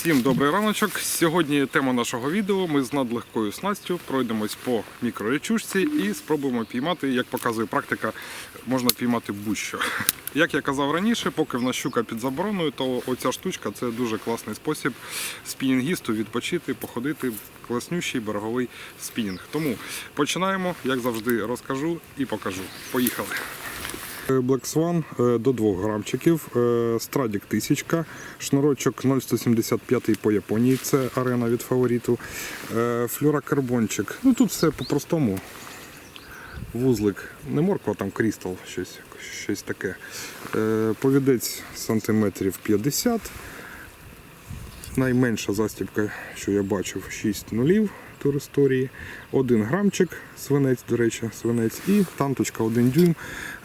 Всім добрий раночок. Сьогодні тема нашого відео. Ми з надлегкою снастю пройдемось по мікроречушці і спробуємо піймати, як показує практика, можна піймати будь-що. Як я казав раніше, поки в нас щука під забороною, то оця штучка це дуже класний спосіб спінінгісту відпочити, походити. Класнющий береговий спінінг. Тому починаємо, як завжди, розкажу і покажу. Поїхали. Black Swan е, до 2 грамчиків, е, страдік 1000, шнурочок 0,175 по Японії, це арена від фавориту, е, флюрокарбончик. Ну тут все по-простому. Вузлик, не морква, там крістал, щось, щось таке. Е, Повідець сантиметрів 50. Найменша застібка, що я бачив, 6 нулів туристорії, 1 грамчик, свинець, до речі, свинець, і танточка 1 дюйм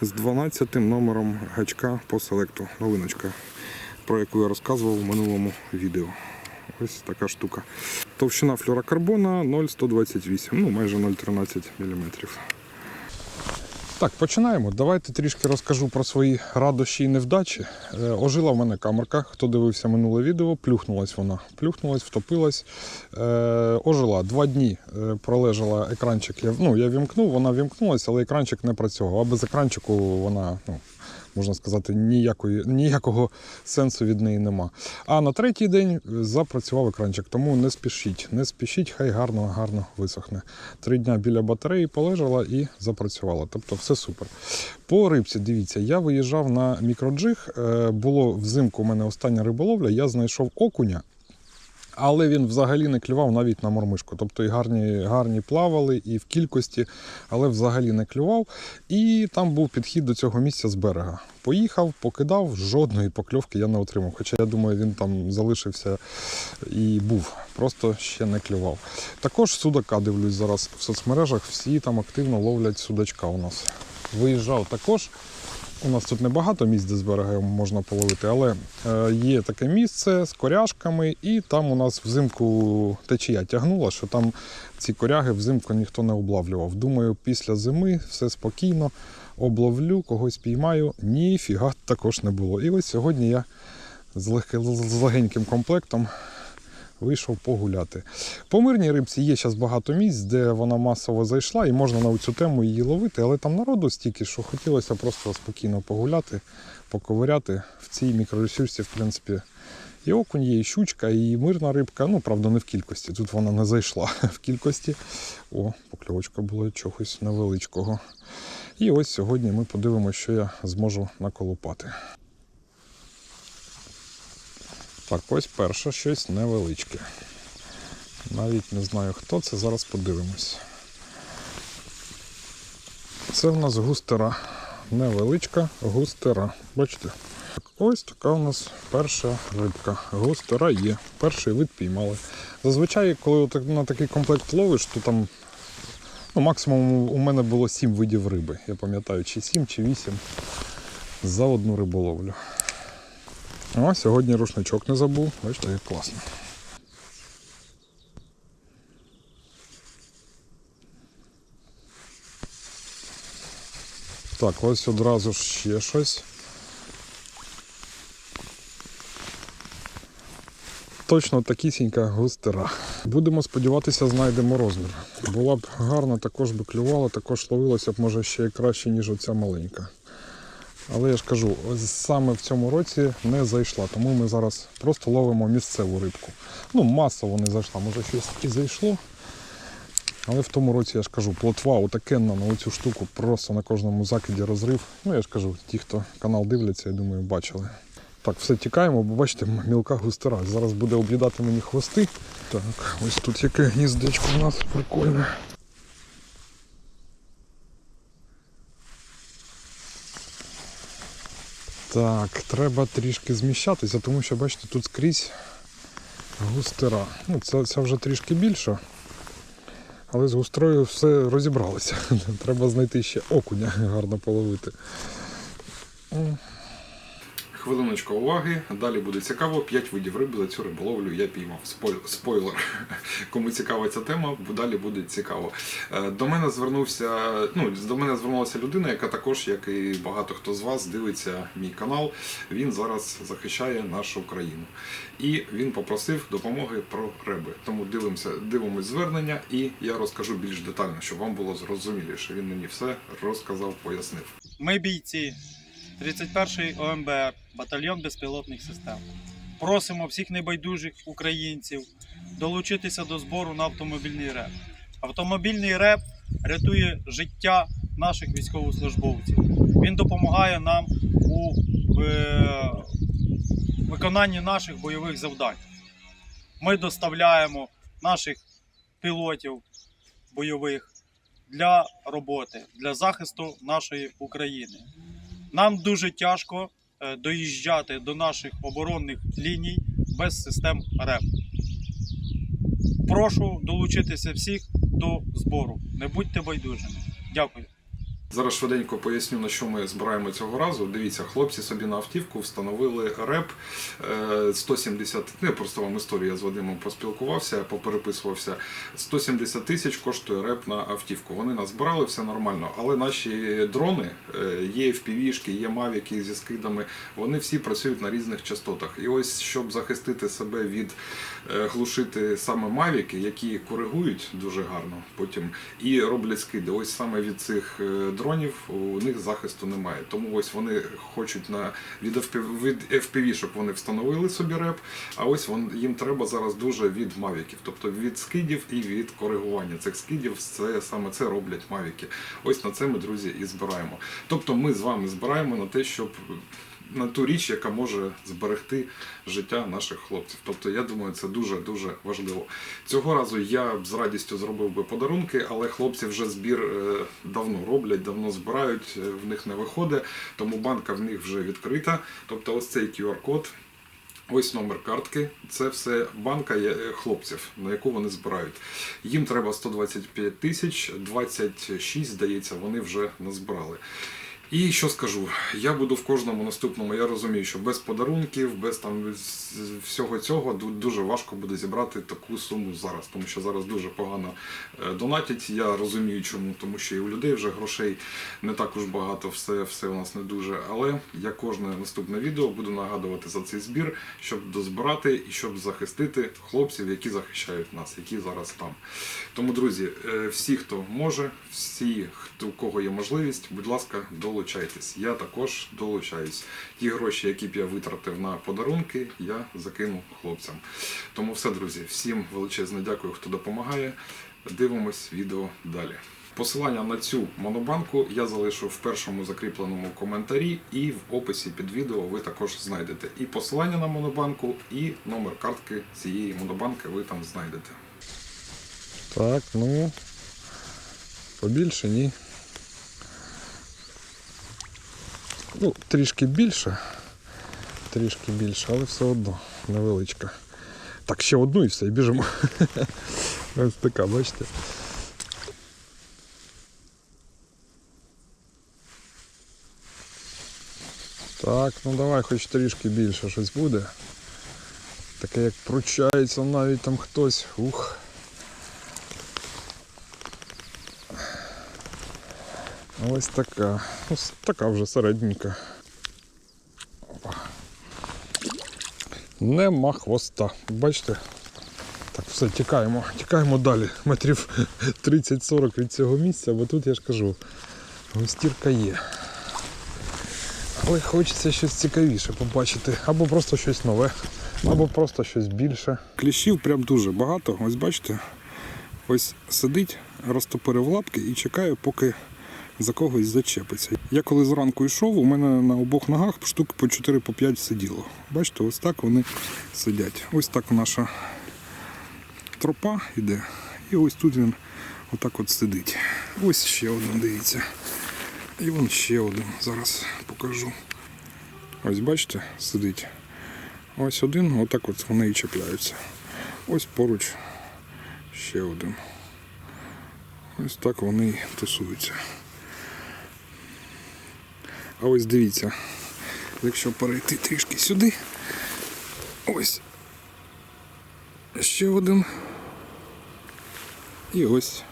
з 12 номером гачка по селекту. Новиночка, про яку я розказував у минулому відео. Ось така штука. Товщина флюрокарбона 0,128, ну майже 0,13 мм. Так, починаємо. Давайте трішки розкажу про свої радощі і невдачі. Е, ожила в мене камерка. Хто дивився минуле відео, плюхнулась вона. Плюхнулась, втопилась. Е, ожила два дні е, пролежала екранчик. Я, ну, я вімкнув, вона вімкнулася, але екранчик не працював. А без екранчику вона, ну, можна сказати, ніякої, ніякого сенсу від неї нема. А на третій день запрацював екранчик, тому не спішіть. Не спішіть, хай гарно, гарно висохне. Три дня біля батареї полежала і запрацювала. Тобто все супер. По рибці, дивіться, я виїжджав на мікроджиг. Е, Було взимку у мене остання риболовля, я знайшов окуня. Але він взагалі не клював навіть на мормишку. Тобто і гарні, гарні плавали, і в кількості, але взагалі не клював. І там був підхід до цього місця з берега. Поїхав, покидав, жодної покльовки я не отримав. Хоча я думаю, він там залишився і був, просто ще не клював. Також судака дивлюсь зараз в соцмережах, всі там активно ловлять судачка у нас. Виїжджав також. У нас тут небагато місць, де з берега можна половити, але е, є таке місце з коряшками, і там у нас взимку течія тягнула, що там ці коряги взимку ніхто не облавлював. Думаю, після зими все спокійно, обловлю, когось піймаю. Ніфіга також не було. І ось сьогодні я з, легеньким комплектом вийшов погуляти. По мирній рибці є зараз багато місць, де вона масово зайшла, і можна на цю тему її ловити, але там народу стільки, що хотілося просто спокійно погуляти, поковиряти. В цій мікроресурсі, в принципі, і окунь є, і щучка, і мирна рибка. Ну, правда, не в кількості. Тут вона не зайшла в кількості. О, покльовочка була чогось невеличкого. І ось сьогодні ми подивимося, що я зможу наколупати. Так, ось перше щось невеличке. Навіть не знаю хто це, зараз подивимось. Це в нас густера. Невеличка густера. Бачите? Ось така у нас перша рибка. Густера є. Перший вид піймали. Зазвичай, коли на такий комплект ловиш, то там ну, максимум у мене було 7 видів риби. Я пам'ятаю, чи 7, чи 8 за одну риболовлю. О, сьогодні рушничок не забув. Бачите, як класно. Так, ось одразу ж ще щось. Точно такісінька густера. Будемо сподіватися, знайдемо розмір. Була б гарна, також би клювала, також ловилася б може ще краще, ніж оця маленька. Але я ж кажу, саме в цьому році не зайшла, тому ми зараз просто ловимо місцеву рибку. Ну, масово не зайшла, може щось і зайшло. Але в тому році я ж кажу, плотва отакенна на оцю штуку просто на кожному закиді розрив. Ну я ж кажу, ті, хто канал дивляться, я думаю, бачили. Так, все тікаємо, бо бачите, мілка густера. Зараз буде об'їдати мені хвости. Так, ось тут яке гніздечко у нас прикольне. Так, треба трішки зміщатися, тому що, бачите, тут скрізь густера. Ну, це, це вже трішки більше. Але з густрою все розібралося. Треба знайти ще окуня гарно половити. Хвилиночка уваги. Далі буде цікаво. П'ять видів риби за цю риболовлю я піймав. Спойлер. Кому цікава ця тема, далі буде цікаво. Е, До мене звернувся, ну, до мене звернулася людина, яка також, як і багато хто з вас, дивиться мій канал. Він зараз захищає нашу країну. І він попросив допомоги про риби. Тому дивимося, дивимось звернення, і я розкажу більш детально, щоб вам було зрозуміліше. Він мені все розказав, пояснив. Ми бійці 31-ї ОМБР, батальйон безпілотних систем. Просимо всіх небайдужих українців долучитися до збору на автомобільний реп. Автомобільний реп рятує життя наших військовослужбовців. Він допомагає нам у е, виконанні наших бойових завдань. Ми доставляємо наших пілотів бойових для роботи, для захисту нашої України. Нам дуже тяжко е, доїжджати до наших оборонних ліній без систем РЕП. Прошу долучитися всіх до збору. Не будьте байдужими. Дякую. Зараз швиденько поясню, на що ми збираємо цього разу. Дивіться, хлопці собі на автівку встановили реп е, 170, ну, просто вам історію я з Вадимом поспілкувався, попереписувався. 170 тисяч коштує реп на автівку. Вони назбирали, все нормально. Але наші дрони, е, є FPV-шки, є мавіки зі скидами, вони всі працюють на різних частотах. І ось щоб захистити себе від е, глушити саме мавіки, які коригують дуже гарно потім і роблять скиди. Ось саме від цих дронів у них захисту немає. Тому ось вони хочуть на від FPV, щоб вони встановили собі реп. А ось вон, їм треба зараз дуже від мавіків, тобто від скидів і від коригування цих скидів. Це саме це роблять мавіки. Ось на це ми, друзі, і збираємо. Тобто ми з вами збираємо на те, щоб на ту річ, яка може зберегти життя наших хлопців. Тобто, я думаю, це дуже дуже важливо. Цього разу я б з радістю зробив би подарунки, але хлопці вже збір е, давно роблять, давно збирають, е, в них не виходить, тому банка в них вже відкрита. Тобто, ось цей QR-код. Ось номер картки. Це все банка е, хлопців, на яку вони збирають. Їм треба 125 тисяч, 26, здається, вони вже назбирали. І що скажу, я буду в кожному наступному. Я розумію, що без подарунків, без там всього цього дуже важко буде зібрати таку суму зараз, тому що зараз дуже погано е, донатять. Я розумію, чому, тому що і у людей вже грошей не так уж багато, все, все у нас не дуже. Але я кожне наступне відео буду нагадувати за цей збір, щоб дозбирати і щоб захистити хлопців, які захищають нас, які зараз там. Тому, друзі, е, всі, хто може, всі, хто у кого є можливість, будь ласка, долучайтесь. Я також долучаюсь. Ті гроші, які б я витратив на подарунки, я закину хлопцям. Тому все, друзі, всім величезне дякую, хто допомагає. Дивимось відео далі. Посилання на цю монобанку я залишу в першому закріпленому коментарі, і в описі під відео ви також знайдете і посилання на монобанку, і номер картки цієї монобанки ви там знайдете. Так, ну побільше ні. Ну, трішки більше. Трішки більше, але все одно невеличка. Так, ще одну і все, і біжимо. Ось така, бачите. Так, ну давай хоч трішки більше щось буде. Таке як пручається навіть там хтось. Ух. Ось така. Ось така вже середненька. Опа. Нема хвоста. Бачите? Так, все, тікаємо, тікаємо далі. Метрів 30-40 від цього місця, бо тут я ж кажу, густірка є. Але хочеться щось цікавіше побачити. Або просто щось нове, або просто щось більше. Кліщів прям дуже багато. Ось бачите, ось сидить, розтопирив лапки і чекає, поки за когось зачепиться. Я коли зранку йшов, у мене на обох ногах штук по 4 по 5 сиділо. Бачите, ось так вони сидять. Ось так наша тропа йде. І ось тут він отак от сидить. Ось ще один, дивіться. І вон ще один. Зараз покажу. Ось бачите, сидить. Ось один, отак от вони і чіпляються. Ось поруч ще один. Ось так вони тусуються. А ось дивіться, Якщо перейти трішки сюди. Ось. Ще один. І ось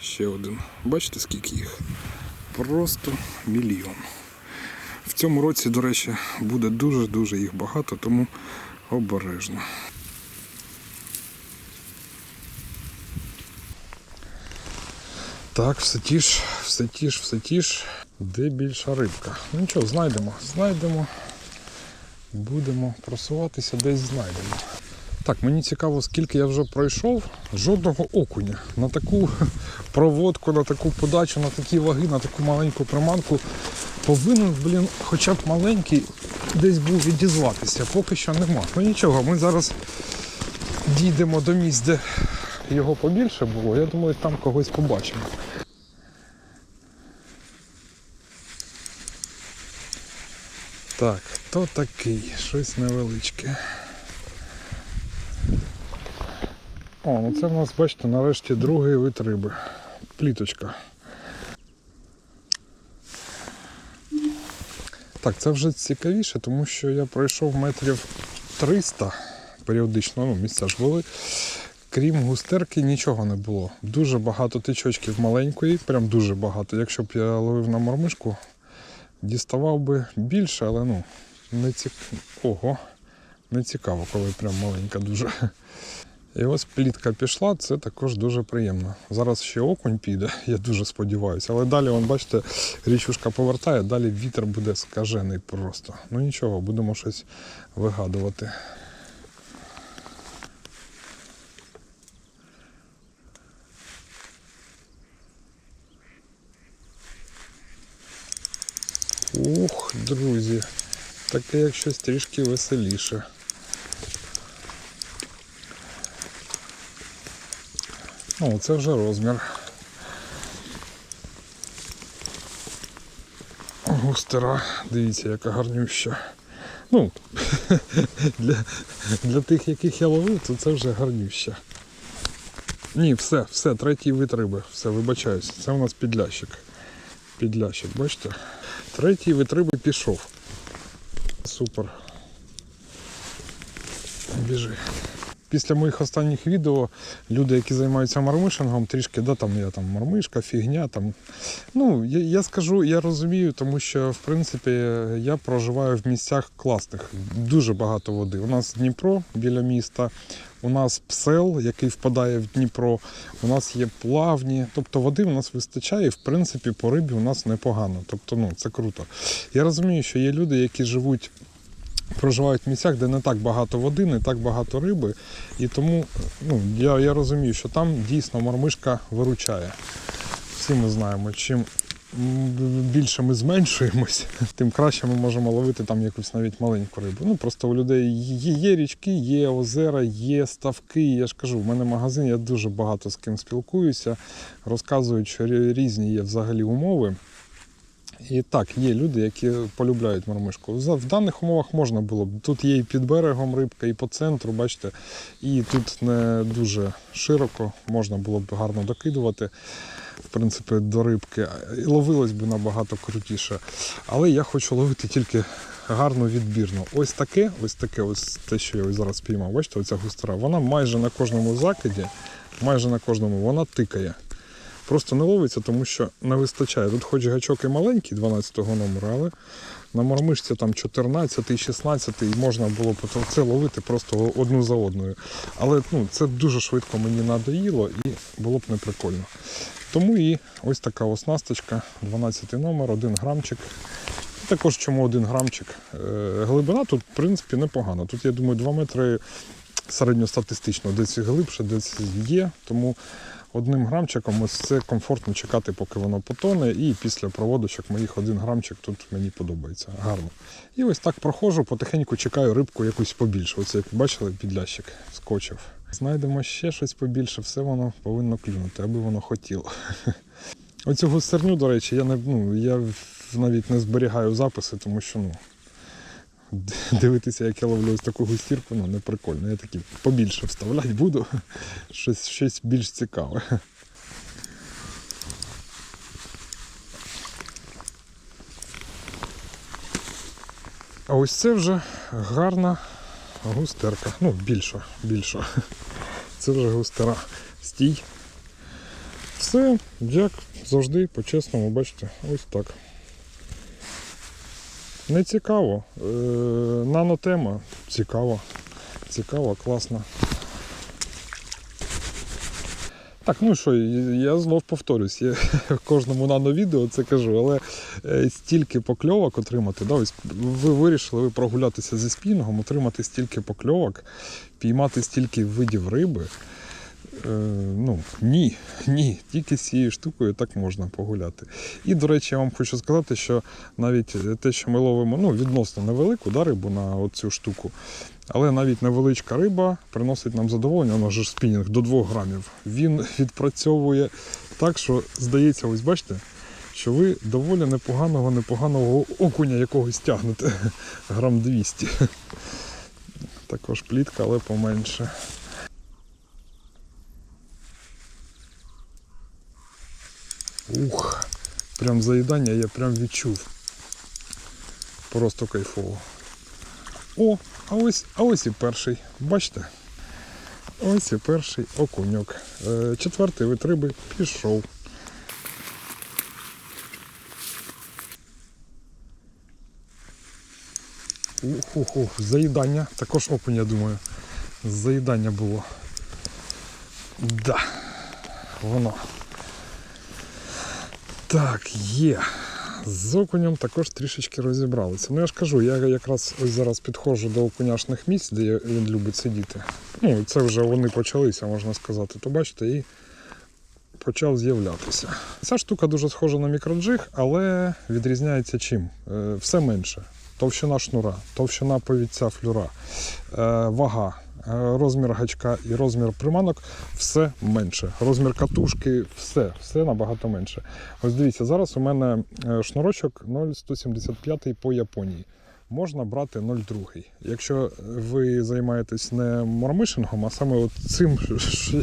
ще один. Бачите, скільки їх? Просто мільйон. В цьому році, до речі, буде дуже-дуже їх багато, тому обережно. Так, все ті ж, все ті ж, все ті ж. Де більша рибка? Ну нічого, знайдемо, знайдемо. Будемо просуватися, десь знайдемо. Так, мені цікаво, скільки я вже пройшов. Жодного окуня. На таку проводку, на таку подачу, на такі ваги, на таку маленьку приманку повинен, блін, хоча б маленький десь був відізватися. Поки що нема. Ну нічого, ми зараз дійдемо до місць, де його побільше було. Я думаю, там когось побачимо. Так, хто такий? Щось невеличке. О, ну це в нас, бачите, нарешті другий вид риби. Пліточка. Так, це вже цікавіше, тому що я пройшов метрів 300 періодично, ну, місця ж були. Крім густерки, нічого не було. Дуже багато тичочків маленької, прям дуже багато. Якщо б я ловив на мормишку, діставав би більше, але ну, не цік... Ого, не цікаво, коли прям маленька дуже. І ось плітка пішла, це також дуже приємно. Зараз ще окунь піде, я дуже сподіваюся. Але далі, вон, бачите, річушка повертає, далі вітер буде скажений просто. Ну нічого, будемо щось вигадувати. Ух, друзі, таке як щось трішки веселіше. О, це вже розмір. Густера, дивіться, яка гарнюща. Ну, для, для тих, яких я ловив, то це вже гарнюща. Ні, все, все, третій вид. Все, вибачаюсь. Це у нас підлящик. Підлящик, бачите? Третій вид пішов. Супер. Біжи. Після моїх останніх відео люди, які займаються мармишингом, трішки, да, там я там мармишка, фігня. Там. Ну, я, я скажу, я розумію, тому що в принципі я проживаю в місцях класних. Дуже багато води. У нас Дніпро біля міста, у нас псел, який впадає в Дніпро, у нас є плавні. Тобто води у нас вистачає, і в принципі по рибі у нас непогано. Тобто, ну, це круто. Я розумію, що є люди, які живуть проживають в місцях, де не так багато води, не так багато риби. І тому ну, я, я розумію, що там дійсно мормишка виручає. Всі ми знаємо, чим більше ми зменшуємось, тим краще ми можемо ловити там якусь навіть маленьку рибу. Ну просто у людей є, річки, є озера, є ставки. Я ж кажу, в мене магазин, я дуже багато з ким спілкуюся, розказують, що різні є взагалі умови. І так, є люди, які полюбляють мормишку. В даних умовах можна було б. Тут є і під берегом рибка, і по центру, бачите, і тут не дуже широко, можна було б гарно докидувати. В принципі, до рибки. І ловилось би набагато крутіше. Але я хочу ловити тільки гарно відбірно. Ось таке, ось таке, ось те, що я ось зараз спіймав. Бачите, оця густера. Вона майже на кожному закиді, майже на кожному, вона тикає. Просто не ловиться, тому що не вистачає. Тут хоч гачок і маленький 12-го номера, але на мормишці там 14, 16 і можна було це ловити просто одну за одною. Але ну, це дуже швидко мені надоїло і було б не прикольно. Тому і ось така оснасточка, 12 номер, 1 грамчик. Також чому 1 грамчик. Е, Глибина тут, в принципі, непогана. Тут, я думаю, 2 метри середньостатистично, десь глибше, десь є. Тому одним грамчиком ось це комфортно чекати, поки воно потоне. І після проводочок моїх один грамчик тут мені подобається. Гарно. І ось так проходжу, потихеньку чекаю рибку якусь побільше. Оце як бачили, підлящик скочив. Знайдемо ще щось побільше, все воно повинно клюнути, аби воно хотіло. Оцю густерню, до речі, я не ну, я навіть не зберігаю записи, тому що ну, дивитися, як я ловлю ось таку густірку, ну не прикольно. Я такі побільше вставляти буду. Щось, щось більш цікаве. А ось це вже гарна густерка. Ну, більша, більша. Це вже густера. Стій. Все, як завжди, по-чесному, бачите, ось так. Не цікаво. Е, нанотема цікаво. Цікаво, класно. Так, ну що, я знов повторюсь, я в кожному нановідео це кажу, але е, стільки покльовок отримати, да, ось ви вирішили ви прогулятися зі спінгом, отримати стільки покльовок, піймати стільки видів риби. Е, ну, ні, ні, тільки з цією штукою так можна погуляти. І, до речі, я вам хочу сказати, що навіть те, що ми ловимо ну, відносно невелику да, рибу на цю штуку, але навіть невеличка риба приносить нам задоволення, вона ж спінінг до 2 грамів. Він відпрацьовує так, що здається, ось бачите, що ви доволі непоганого, непоганого окуня якогось тягнете. Грам 200. Також плітка, але поменше. Ух, прям заїдання я прям відчув. Просто кайфово. О, а ось, а ось і перший. Бачите? Ось і перший окуньок. Е, Четвертий вид риби пішов. Ух, ух, ух, заїдання. Також окунь, я думаю. Заїдання було. Да. Воно. Так, є. З окунем також трішечки розібралися. Ну я ж кажу, я якраз ось зараз підходжу до окуняшних місць, де він любить сидіти. Ну, це вже вони почалися, можна сказати. То бачите, і почав з'являтися. Ця штука дуже схожа на мікроджиг, але відрізняється чим? Е, Все менше. Товщина шнура, товщина повідця флюра, е, вага, розмір гачка і розмір приманок все менше. Розмір катушки, все, все набагато менше. Ось дивіться, зараз у мене е, шнурочок 0,175 по Японії. Можна брати 0,2. Якщо ви займаєтесь не мормишингом, а саме от цим,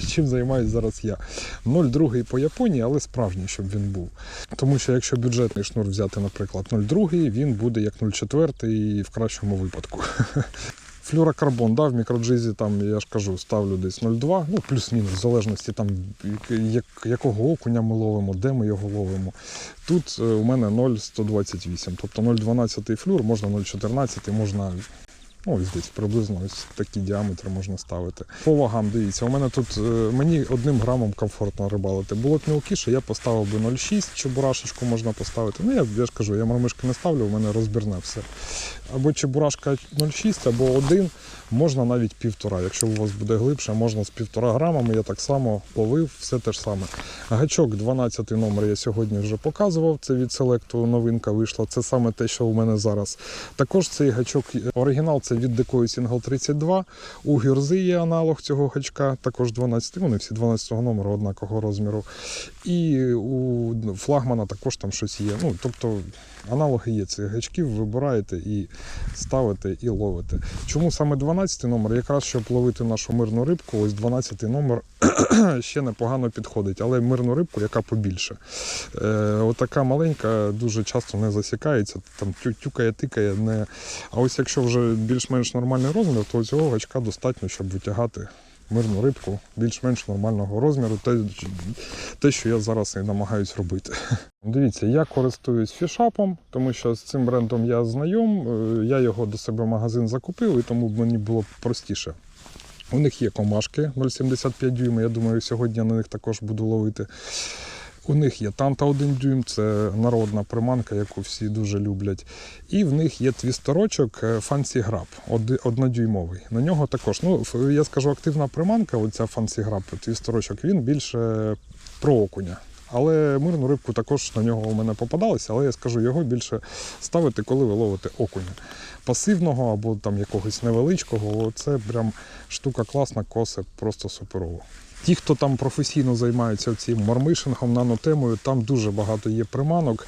чим займаюсь зараз я. 0,2 по Японії, але справжній, щоб він був. Тому що якщо бюджетний шнур взяти, наприклад, 0,2, він буде як 0,4 в кращому випадку. Флюрокарбон, да, в мікроджизі там, я ж кажу, ставлю десь 0,2, ну плюс-мінус, в залежності там, як, якого окуня ми ловимо, де ми його ловимо. Тут е, у мене 0,128, тобто 0,12 флюр, можна 0,14, можна ну, десь приблизно ось такі діаметри можна ставити. По вагам, дивіться, у мене тут е, мені одним грамом комфортно рибалити. Було б мілкіше, я поставив би 0,6, чебурашечку можна поставити. Ну, я, я ж кажу, я мормишки не ставлю, у мене розбірне все. Або чебурашка 0,6, або 1, можна навіть півтора. Якщо у вас буде глибше, можна з півтора грамами. Я так само ловив, все те ж саме. Гачок 12 номер я сьогодні вже показував. Це від селекту новинка вийшла. Це саме те, що у мене зараз. Також цей гачок оригінал це від Decoy Single 32. У гірзи є аналог цього гачка, також 12. Вони всі 12 номеру однакового розміру. І у флагмана також там щось є. Ну, тобто аналоги є цих гачків, вибираєте і ставите і ловити. Чому саме 12 номер? Якраз щоб ловити нашу мирну рибку, ось 12 номер ще непогано підходить, але мирну рибку, яка побільше. Е, отака маленька дуже часто не засікається, там тюкає, тикає. Не... А ось якщо вже більш-менш нормальний розмір, то цього гачка достатньо, щоб витягати мирну рибку більш-менш нормального розміру, те, те, що я зараз і намагаюсь робити. Дивіться, я користуюсь фішапом, тому що з цим брендом я знайом. Е, Я його до себе в магазин закупив, і тому мені було простіше. У них є комашки 0,75 дюйма. Я думаю, сьогодні я на них також буду ловити. У них є танта 1 дюйм, це народна приманка, яку всі дуже люблять. І в них є твістерочок е, Fancy Grab, однодюймовий. На нього також, ну я скажу, активна приманка, оця Fancy Grab, твістерочок, він більше про окуня. Але мирну рибку також на нього у мене попадалося, але я скажу, його більше ставити, коли ви ловите окуня. Пасивного або там якогось невеличкого, це прям штука класна, косе просто суперово. Ті, хто там професійно займаються цим мормишингом, нанотемою, там дуже багато є приманок.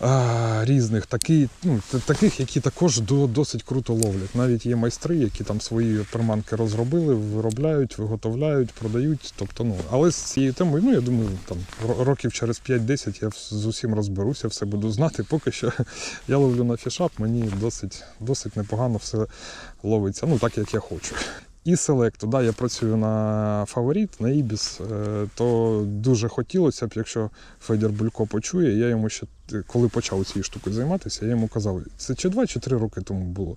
а, різних, такі, ну, таких, які також до, досить круто ловлять. Навіть є майстри, які там свої приманки розробили, виробляють, виготовляють, продають. Тобто, ну, але з цією темою, ну я думаю, там років через 5-10 я з усім розберуся, все буду знати. Поки що я ловлю на фішап, мені досить, досить непогано все ловиться, ну так як я хочу. І селекту, да, я працюю на фаворит, на Ібіс, е, то дуже хотілося б, якщо Федір Булько почує, я йому ще коли почав цією штукою займатися, я йому казав, це чи два, чи три роки тому було.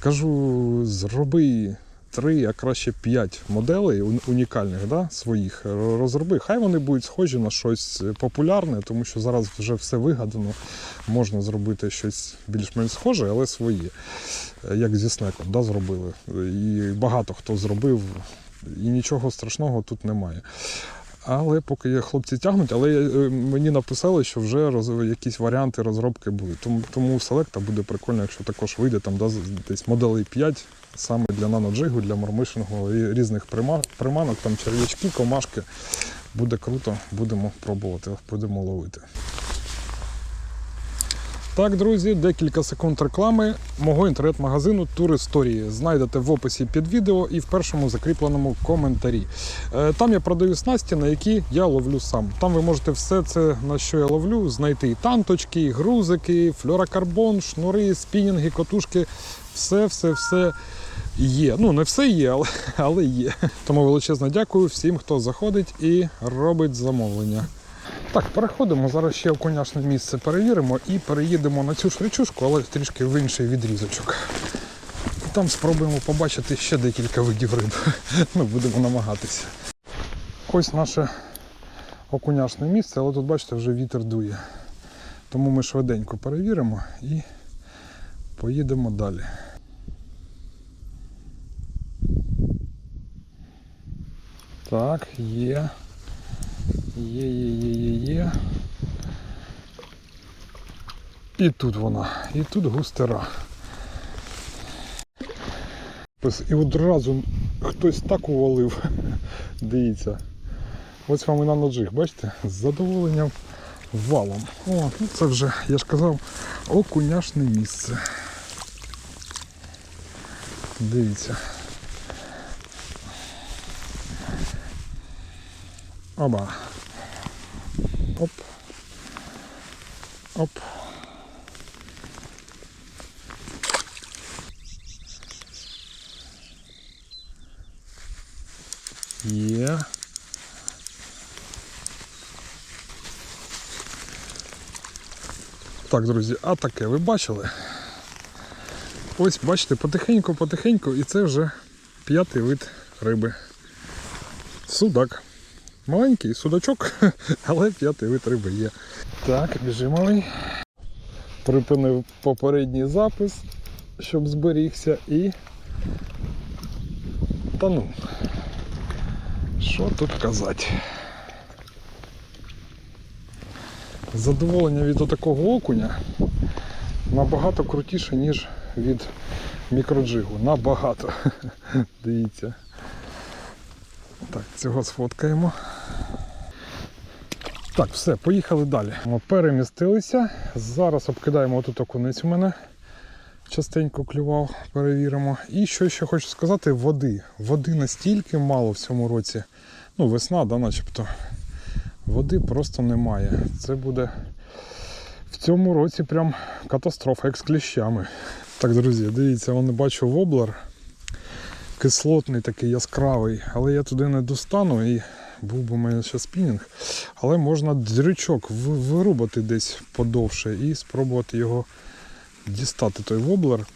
Кажу, зроби три, а краще п'ять моделей унікальних, да, своїх. Розроби. Хай вони будуть схожі на щось популярне, тому що зараз вже все вигадано. Можна зробити щось більш-менш схоже, але своє. Е, Як зі снеком, да, зробили. І багато хто зробив, і нічого страшного тут немає. Але поки хлопці тягнуть, але е, мені написали, що вже роз, якісь варіанти розробки були. Тому, тому селекта буде прикольно, якщо також вийде там да, десь моделей 5 саме для наноджигу, для мормишингу і різних приманок, там черв'ячки, комашки. Буде круто, будемо пробувати, будемо ловити. Так, друзі, декілька секунд реклами мого інтернет-магазину Тур Історії. Знайдете в описі під відео і в першому закріпленому коментарі. Е, Там я продаю снасті, на які я ловлю сам. Там ви можете все це, на що я ловлю, знайти і танточки, і грузики, флюрокарбон, шнури, спінінги, котушки. Все, все, все є. Ну, не все є, але, але є. Тому величезно дякую всім, хто заходить і робить замовлення. Так, переходимо. Зараз ще окуняшне місце перевіримо і переїдемо на цю ж річушку, але трішки в інший відрізочок. Там спробуємо побачити ще декілька видів риб. Ну, будемо намагатися. Ось наше окуняшне місце, але тут, бачите, вже вітер дує. Тому ми швиденько перевіримо і поїдемо далі. Так, є. Є, є, є, є, є. І тут вона, і тут густера. І одразу хтось так увалив. Дивіться. Ось вам і на ноджих, бачите? З задоволенням валом. О, ну це вже, я ж казав, окуняшне місце. Дивіться. Оба. Оп. Оп. Є. Так, друзі, а таке ви бачили? Ось, бачите, потихеньку, потихеньку, і це вже п'ятий вид риби. Судак. Маленький судачок, але п'ятий вид риби є. Так, біжимо. Припинив попередній запис, щоб зберігся і. Та ну. Що тут казати? Задоволення від такого окуня набагато крутіше, ніж від мікроджигу. Набагато. Дивіться. Так, цього сфоткаємо. Так, все, поїхали далі. Перемістилися. Зараз обкидаємо отут окунець у мене. Частенько клював, перевіримо. І що ще хочу сказати, води. Води настільки мало в цьому році. Ну, весна, да, начебто. Води просто немає. Це буде в цьому році прям катастрофа, як з кліщами. Так, друзі, дивіться, вон бачу воблер. Кислотний такий яскравий, але я туди не достану і був би у мене ще спінінг. Але можна дрючок вирубати десь подовше і спробувати його дістати той воблер.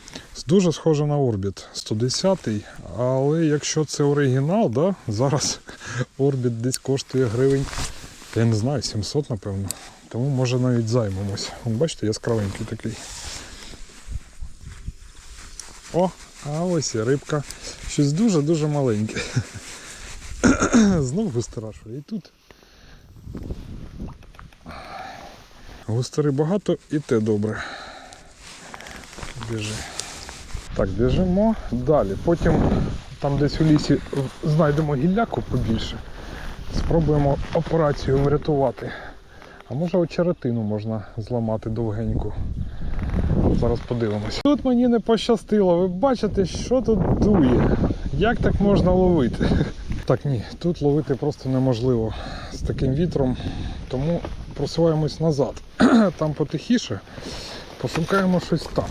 Дуже схоже на Орбіт 110-й, але якщо це оригінал, да, зараз Орбіт десь коштує гривень, я не знаю, 700, напевно. Тому може навіть займемось. Бачите, яскравенький такий. О, а ось і рибка. Щось дуже-дуже маленьке. Знов густерашує. І тут. Густери багато і те добре. Біжи. Так, біжимо далі. Потім там десь у лісі знайдемо гілляку побільше. Спробуємо операцію врятувати А може очеретину можна зламати довгеньку. Зараз подивимось. Тут мені не пощастило. Ви бачите, що тут дує. Як так можна ловити? Так, ні, тут ловити просто неможливо з таким вітром. Тому просуваємось назад. Там потихіше. Пошукаємо щось там.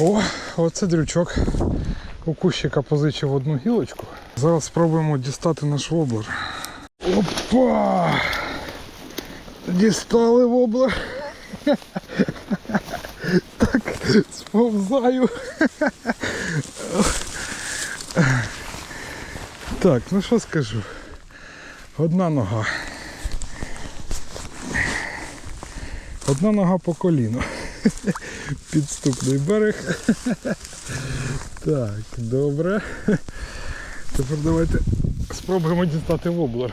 О, оце дрючок. У кущика позичив одну гілочку. Зараз спробуємо дістати наш воблер. Опа! Дістали воблер. Так, сповзаю. Так, ну що скажу. Одна нога. Одна нога по коліну. Підступний берег. Так, добре. Тепер давайте спробуємо дістати воблер.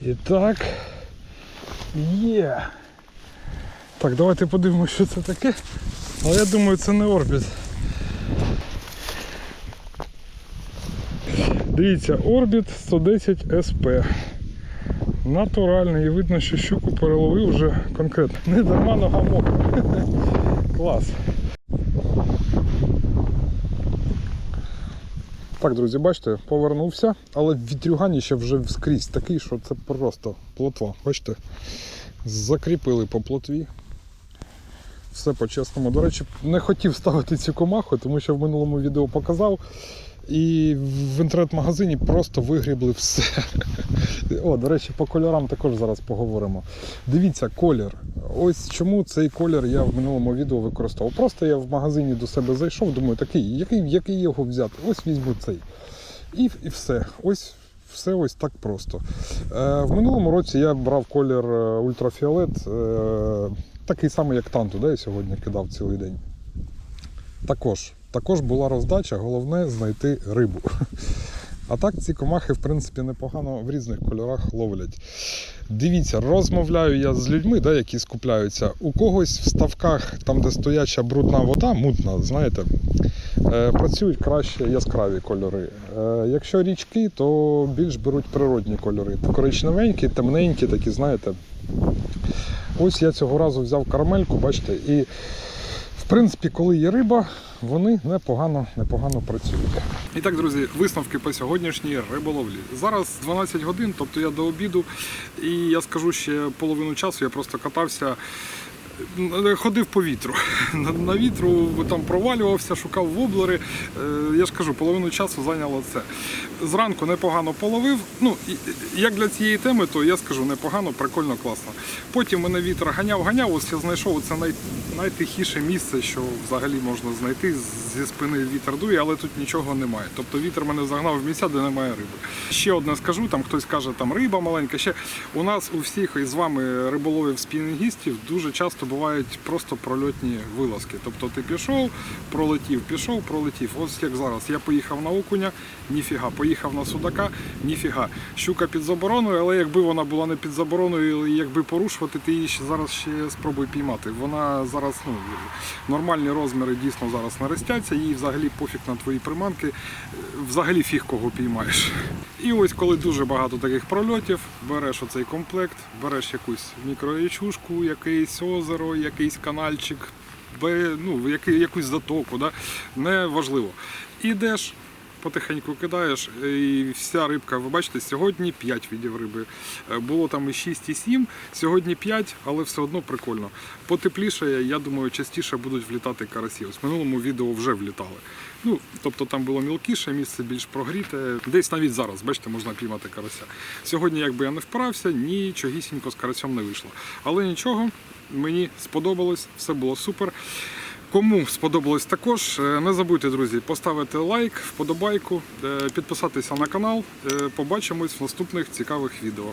І так. Є. Так, давайте подивимося, що це таке. Але я думаю, це не орбіт. Дивіться, орбіт 110 СП. Натуральний і видно, що щуку переловив вже конкретно. Не дарма нога мокра. Клас. Так, друзі, бачите, повернувся, але вітрюганіще вже вскрізь такий, що це просто плотва. Бачите? Закріпили по плотві. Все по-чесному. До речі, не хотів ставити цю комаху, тому що в минулому відео показав. І в інтернет-магазині просто вигрібли все. О, до речі, по кольорам також зараз поговоримо. Дивіться, колір. Ось чому цей колір я в минулому відео використовував. Просто я в магазині до себе зайшов, думаю, такий, який, який його взяти? Ось візьму цей. І, і все. Ось все ось так просто. Е, в минулому році я брав колір е, ультрафіолет, е, такий самий, як танту, да, я сьогодні кидав цілий день. Також, також була роздача, головне знайти рибу. А так ці комахи, в принципі, непогано в різних кольорах ловлять. Дивіться, розмовляю я з людьми, да, які скупляються. У когось в ставках, там, де стояча брудна вода, мутна, знаєте, е, працюють краще яскраві кольори. Е, якщо річки, то більш беруть природні кольори. Коричневенькі, темненькі, такі, знаєте. Ось я цього разу взяв карамельку, бачите, і принципі, коли є риба, вони непогано, непогано працюють. І так, друзі, висновки по сьогоднішній риболовлі. Зараз 12 годин, тобто я до обіду, і я скажу ще половину часу, я просто катався. Е, Ходив по вітру. На, вітру там провалювався, шукав воблери. Я ж кажу, половину часу зайняло це. Зранку непогано половив. Ну, як для цієї теми, то я скажу непогано, прикольно, класно. Потім мене вітер ганяв, ганяв, ось я знайшов це най, найтихіше місце, що взагалі можна знайти. Зі спини вітер дує, але тут нічого немає. Тобто вітер мене загнав в місця, де немає риби. Ще одне скажу, там хтось каже, там риба маленька. Ще у нас у всіх із вами риболовів спінінгістів дуже часто бувають просто прольотні вилазки. Тобто ти пішов, пролетів, пішов, пролетів. Ось як зараз. Я поїхав на окуня, ніфіга. Поїхав на судака, ніфіга. Щука під забороною, але якби вона була не під забороною, якби порушувати, ти її зараз ще спробуй піймати. Вона зараз ну, нормальні розміри дійсно зараз наростяться, їй взагалі пофіг на твої приманки, взагалі фіг кого піймаєш. І ось коли дуже багато таких прольотів, береш оцей комплект, береш якусь мікрорічушку, якийсь озеро, якийсь канальчик, ну, якусь затоку, да? неважливо. Ідеш, потихеньку кидаєш, і вся рибка, ви бачите, сьогодні 5 видів риби. Е, Було там і 6, і 7, сьогодні 5, але все одно прикольно. Потепліше, я думаю, частіше будуть влітати карасі. Ось в минулому відео вже влітали. Ну, тобто там було мілкіше, місце більш прогріте. Десь навіть зараз, бачите, можна піймати карася. Сьогодні, якби я не вправся, нічогісінько з карасем не вийшло. Але нічого, мені сподобалось, все було супер. Кому сподобалось також, е, не забудьте, друзі, поставити лайк, вподобайку, е, підписатися на канал. Е, Побачимось в наступних цікавих відео.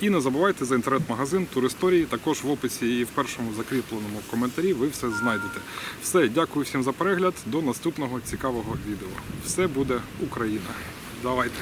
І не забувайте за інтернет-магазин Туристорії. Також в описі і в першому закріпленому коментарі ви все знайдете. Все, дякую всім за перегляд. До наступного цікавого відео. Все буде Україна. Давайте.